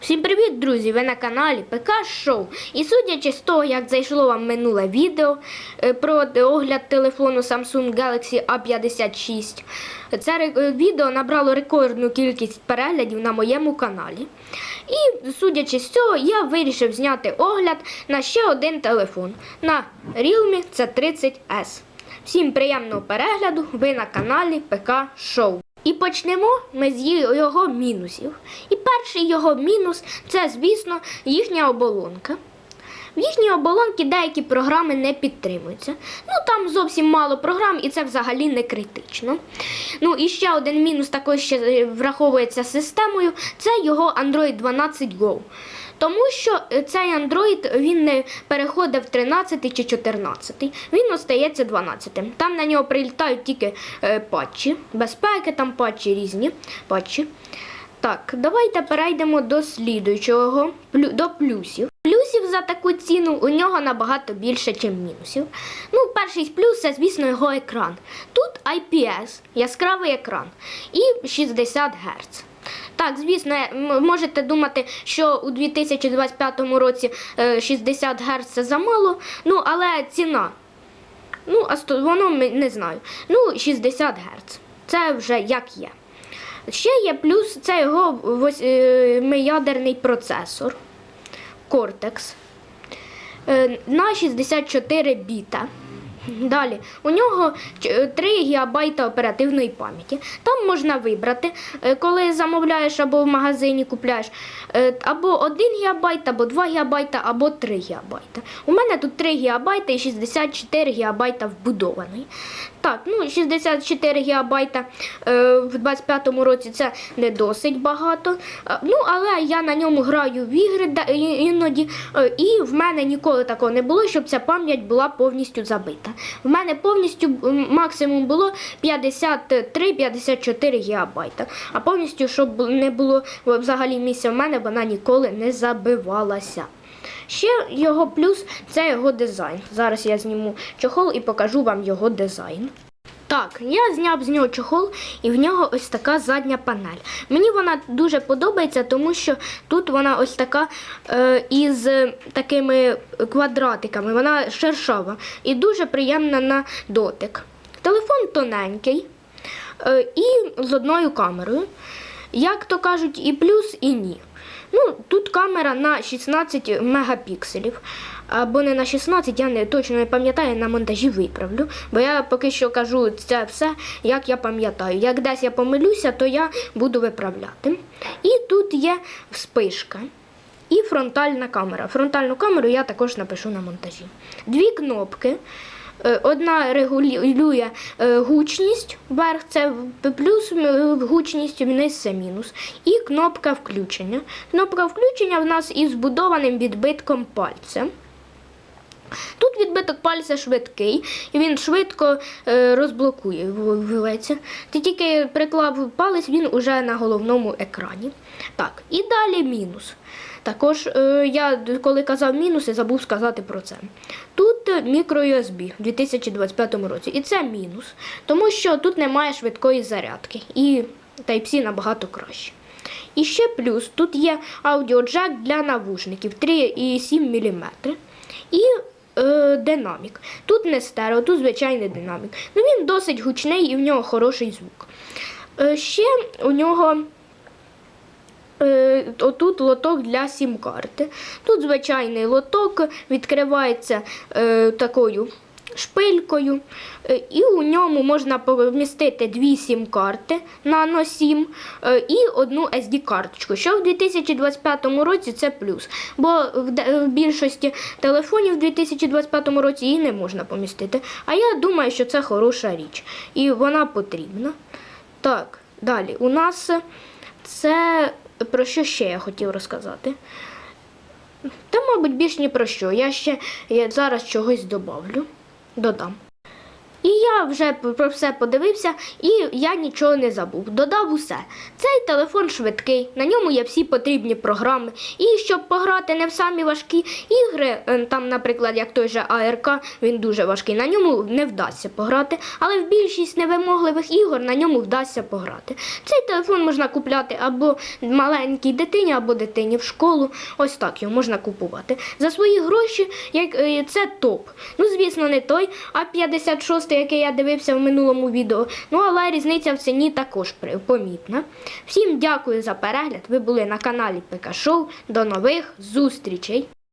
Всім привіт, друзі! Ви на каналі ПК Шоу. І судячи з того, як зайшло вам минуле відео е, про огляд телефону Samsung Galaxy A56, це відео набрало рекордну кількість переглядів на моєму каналі. І судячи з цього, я вирішив зняти огляд на ще один телефон на Realme C30S. Всім приємного перегляду! Ви на каналі ПК Шоу. І почнемо ми з його мінусів. І перший його мінус це, звісно, їхня оболонка. В їхній оболонці деякі програми не підтримуються. Ну там зовсім мало програм, і це взагалі не критично. Ну і ще один мінус також ще е, враховується системою це його Android 12 Go. Тому що е, цей Android він не переходить в 13 чи 14, він остається 12. Там на нього прилітають тільки е, патчі, безпеки, там патчі різні патчі. Так, давайте перейдемо до слідуючого, до плюсів. Плюсів за таку ціну у нього набагато більше, ніж мінусів. Ну, перший плюс це, звісно, його екран. Тут IPS, яскравий екран, і 60 Гц. Так, звісно, можете думати, що у 2025 році е, 60 Гц це замало, ну але ціна. Ну, а воно не знаю. Ну, 60 Гц. Це вже як є. Ще є плюс це його восьмиядерний процесор Cortex е, на 64 біта. Далі, у нього 3 ГБ оперативної пам'яті. Там можна вибрати, е, коли замовляєш або в магазині купляєш, е, або 1 ГБ, або 2 ГБ, або 3 ГБ. У мене тут 3 ГБ і 64 ГБ вбудований. Так, ну 64 ГБ е, в 25-му році це не досить багато. Ну, але я на ньому граю в ігри іноді, і в мене ніколи такого не було, щоб ця пам'ять була повністю забита. В мене повністю максимум було 53-54 ГБ. А повністю, щоб не було взагалі місця в мене, вона ніколи не забивалася. Ще його плюс це його дизайн. Зараз я зніму чохол і покажу вам його дизайн. Так, я зняв з нього чохол, і в нього ось така задня панель. Мені вона дуже подобається, тому що тут вона ось така е, із такими квадратиками, вона шершава і дуже приємна на дотик. Телефон тоненький е, і з одною камерою. Як то кажуть, і плюс, і ні. Ну, тут камера на 16 мегапікселів. Або не на 16, я не точно не пам'ятаю, на монтажі виправлю. Бо я поки що кажу це все, як я пам'ятаю. Як десь я помилюся, то я буду виправляти. І тут є вспишка. І фронтальна камера. Фронтальну камеру я також напишу на монтажі. Дві кнопки. Е, Одна регулює е, гучність, вверх це плюс гучність, вниз це мінус. І кнопка включення. Кнопка включення в нас із збудованим відбитком пальця. Тут відбиток пальця швидкий, і він швидко е, розблокує введеться. Ти тільки приклав палець, він уже на головному екрані. Так, і далі мінус. Також е, я коли казав мінуси, забув сказати про це. Тут е, мікро USB в 2025 році, і це мінус, тому що тут немає швидкої зарядки, і Type-C набагато краще. І ще плюс, тут є аудіоджек для навушників 3,7 мм. І е, динамік. Тут не стерео, тут звичайний динамік. Ну він досить гучний і в нього хороший звук. Е, ще у нього е, отут лоток для сім-карти. Тут звичайний лоток відкривається е, такою шпилькою, е, і у ньому можна помістити дві сім-карти нано 7 е, і одну SD-карточку, що в 2025 році це плюс. Бо в більшості телефонів в 2025 році її не можна помістити. А я думаю, що це хороша річ і вона потрібна. Так, далі у нас це про що ще я хотів розказати. Та, мабуть, більш ні про що. Я ще я зараз чогось добавлю, додам. І я вже про все подивився, і я нічого не забув. Додав усе. Цей телефон швидкий, на ньому є всі потрібні програми. І щоб пограти не в самі важкі ігри, е, там, наприклад, як той же АРК, він дуже важкий, на ньому не вдасться пограти, але в більшість невимогливих ігор на ньому вдасться пограти. Цей телефон можна купляти або маленькій дитині, або дитині в школу. Ось так його можна купувати. За свої гроші як, е, це топ. Ну, звісно, не той, а 56 який я дивився в минулому відео. Ну, але різниця в ціні також помітна. Всім дякую за перегляд. Ви були на каналі ПК Шоу. До нових зустрічей!